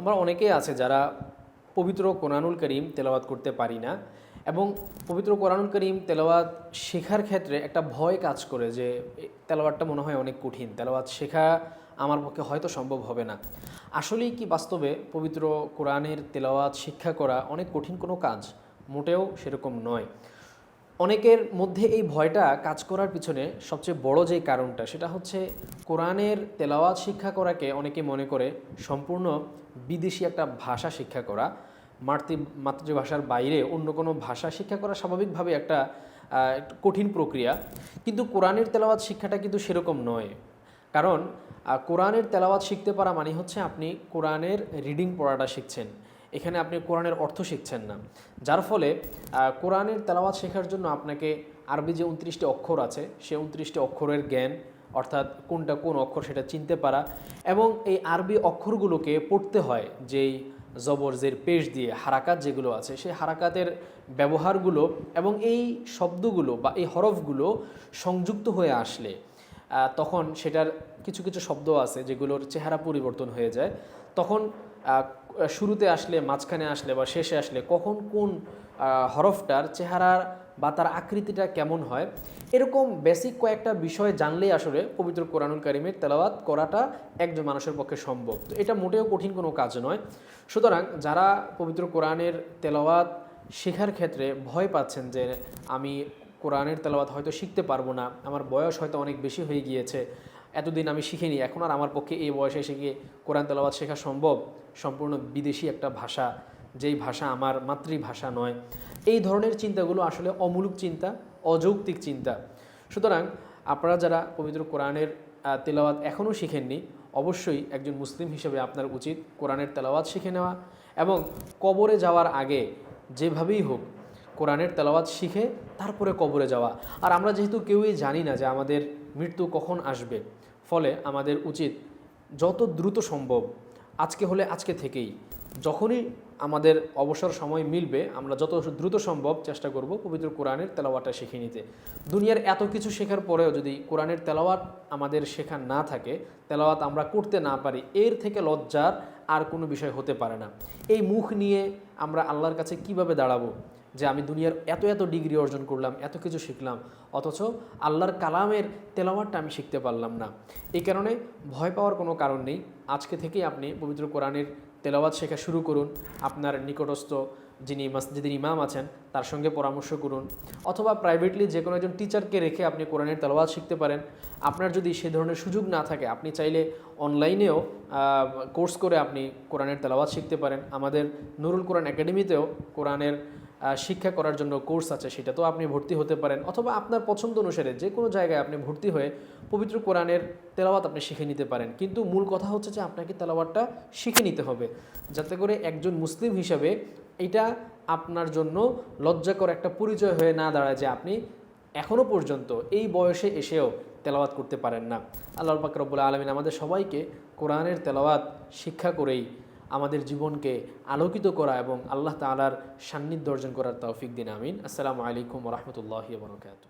আমরা অনেকেই আছে যারা পবিত্র কোরআনুল করিম তেলাওয়াত করতে পারি না এবং পবিত্র কোরআনুল করিম তেলাওয়াত শেখার ক্ষেত্রে একটা ভয় কাজ করে যে তেলাওয়াতটা মনে হয় অনেক কঠিন, তেলাওয়াত শেখা আমার পক্ষে হয়তো সম্ভব হবে না। আসলেই কি বাস্তবে পবিত্র কোরআনের তেলাওয়াত শিক্ষা করা অনেক কঠিন কোনো কাজ? মোটেও সেরকম নয়। অনেকের মধ্যে এই ভয়টা কাজ করার পিছনে সবচেয়ে বড় যে কারণটা, সেটা হচ্ছে কোরআনের তেলাওয়াত শিক্ষা করাকে অনেকে মনে করে সম্পূর্ণ বিদেশি একটা ভাষা শিক্ষা করা। মাতৃ মাতৃভাষার বাইরে অন্য কোনো ভাষা শিক্ষা করা স্বাভাবিকভাবে একটা কঠিন প্রক্রিয়া। কিন্তু কোরআনের তেলাওয়াত শিক্ষাটা কিন্তু সেরকম নয়। কারণ কোরআনের তেলাওয়াত শিখতে পারা মানে হচ্ছে আপনি কোরআনের রিডিং পড়াটা শিখছেন। এখানে আপনি কোরআনের অর্থ শিখছেন না। যার ফলে কোরআনের তেলাওয়াত শেখার জন্য আপনাকে আরবি যে উনত্রিশটি অক্ষর আছে, সে উনত্রিশটি অক্ষরের জ্ঞান, অর্থাৎ কোনটা কোন অক্ষর সেটা চিনতে পারা এবং এই আরবি অক্ষরগুলোকে পড়তে হয় যেই জবর, জের, পেশ দিয়ে হারাকাত যেগুলো আছে, সেই হারাকাতের ব্যবহারগুলো এবং এই শব্দগুলো বা এই হরফগুলো সংযুক্ত হয়ে আসলে তখন সেটার কিছু কিছু শব্দ আছে যেগুলোর চেহারা পরিবর্তন হয়ে যায়। তখন শুরুতে আসলে, মাঝখানে আসলে বা শেষে আসলে কখন কোন হরফটার চেহারার বা তার আকৃতিটা কেমন হয়, এরকম বেসিক কয়েকটা বিষয় জানলেই আসলে পবিত্র কোরআনুল কারিমের তেলাওয়াত করাটা একজন মানুষের পক্ষে সম্ভব। তো এটা মোটেও কঠিন কোনো কাজ নয়। সুতরাং যারা পবিত্র কোরআনের তেলাওয়াত শেখার ক্ষেত্রে ভয় পাচ্ছেন যে আমি কোরআনের তেলাওয়াত হয়তো শিখতে পারব না, আমার বয়স হয়তো অনেক বেশি হয়ে গিয়েছে এতদিন আমি শিখিনি। এখন আর আমার পক্ষে এই বয়সে এসে গিয়ে কোরআন তেলাওয়াত শেখা সম্ভব? সম্পূর্ণ বিদেশি একটা ভাষা, যেই ভাষা আমার মাতৃভাষা নয়। এই ধরনের চিন্তাগুলো আসলে অমূলক চিন্তা, অযৌক্তিক চিন্তা। সুতরাং আপনারা যারা পবিত্র কোরআনের তেলাওয়াত এখনও শিখেননি, অবশ্যই একজন মুসলিম হিসেবে আপনার উচিত কোরআনের তেলাওয়াত শিখে নেওয়া এবং কবরে যাওয়ার আগে যেভাবেই হোক কোরআনের তেলাওয়াত শিখে তারপরে কবরে যাওয়া। আর আমরা যেহেতু কেউই জানি না যে আমাদের মৃত্যু কখন আসবে ফলে আমাদের উচিত যত দ্রুত সম্ভব আজকে হলে আজকে থেকেই, যখনই আমাদের অবসর সময় মিলবে, আমরা যত দ্রুত সম্ভব চেষ্টা করব পবিত্র কোরআনের তেলাওয়াতটা শিখে নিতে। দুনিয়ার এত কিছু শেখার পরেও যদি কোরআনের তেলাওয়াত আমাদের শেখা না থাকে, তেলাওয়াত আমরা করতে না পারি, এর থেকে লজ্জার আর কোনো বিষয় হতে পারে না। এই মুখ নিয়ে আমরা আল্লাহর কাছে কীভাবে দাঁড়াবো? যে আমি দুনিয়ার এত এত ডিগ্রি অর্জন করলাম, এত কিছু শিখলাম, অথচ আল্লাহর কালামের তেলাওয়াতটা আমি শিখতে পারলাম না। এই কারণে ভয় পাওয়ার কোনো কারণ নেই। আজকে থেকেই আপনি পবিত্র কোরআনের তেলাওয়াত শেখা শুরু করুন। আপনার নিকটস্থ যিনি মসজিদের ইমাম আছেন, তার সঙ্গে পরামর্শ করুন। অথবা প্রাইভেটলি যে কোনো একজন টিচারকে রেখে আপনি কোরআনের তেলাওয়াত শিখতে পারেন। আপনার যদি সে ধরনের সুযোগ না থাকে, আপনি চাইলে অনলাইনেও কোর্স করে আপনি কোরআনের তেলাওয়াত শিখতে পারেন। আমাদের নুরুল কোরআন একাডেমিতেও কোরআনের শিক্ষা করার জন্য কোর্স আছে, সেটা তো আপনি ভর্তি হতে পারেন। অথবা আপনার পছন্দ অনুসারে যে কোনো জায়গায় আপনি ভর্তি হয়ে পবিত্র কোরআনের তেলাওয়াত আপনি শিখে নিতে পারেন। কিন্তু মূল কথা হচ্ছে যে আপনাকে তেলাওয়াতটা শিখে নিতে হবে। যাতে করে একজন মুসলিম হিসাবে এটা আপনার জন্য লজ্জাকর একটা পরিচয় হয়ে না দাঁড়ায় যে আপনি এখনও পর্যন্ত এই বয়সে এসেও তেলাওয়াত করতে পারেন না। আল্লাহ পাক রব্বুল আলমিন আমাদের সবাইকে কোরআনের তেলাওয়াত শিক্ষা করেই আমাদের জীবনকে আলোকিত করা এবং আল্লাহ তালার সান্নিধ্য অর্জন করার তৌফিক দিন, আমিন। আসসালামু আলাইকুম রহমতুল্লাহ বরকাত